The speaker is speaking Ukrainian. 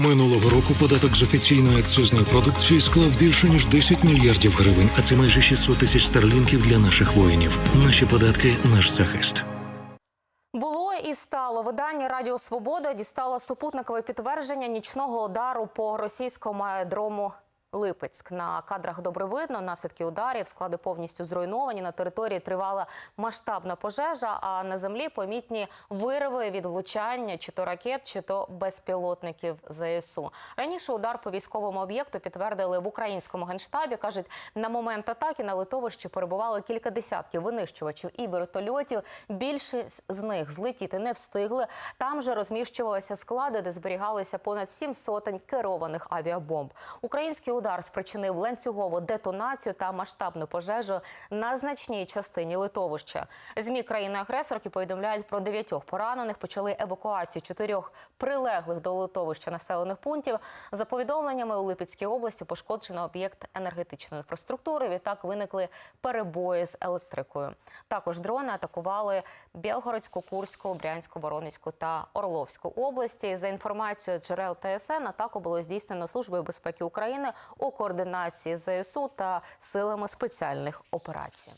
Минулого року податок з офіційної акцизної продукції склав більше ніж 10 мільярдів гривень, а це майже 600 тисяч старлінків для наших воїнів. Наші податки наш захист. Було і стало видання Радіо Свобода дістало супутникове підтвердження нічного удару по російському аеродрому Липецьк. На кадрах добре видно наслідки ударів, склади повністю зруйновані. На території тривала масштабна пожежа. А на землі помітні вириви від влучання чи то ракет, чи то безпілотників ЗСУ. Раніше удар по військовому об'єкту підтвердили в українському генштабі. кажуть, на момент атаки на литовищі перебувало кілька десятків винищувачів і вертольотів. Більшість з них злетіти не встигли. Там же розміщувалися склади, де зберігалися понад сім сотень керованих авіабомб. Український удар спричинив ланцюгову детонацію та масштабну пожежу на значній частині литовища. Змі країни-агресорки повідомляють про дев'ятьох поранених. Почали евакуацію чотирьох прилеглих до литовища населених пунктів. За повідомленнями у Липецькій області пошкоджено об'єкт енергетичної інфраструктури. Відтак виникли перебої з електрикою. Також дрони атакували Білгородську, Курську, Брянську, Воронезьку та Орловську області. За інформацією джерел ТСН, атаку було здійснено Службою безпеки України у координації ЗСУ та силами спеціальних операцій.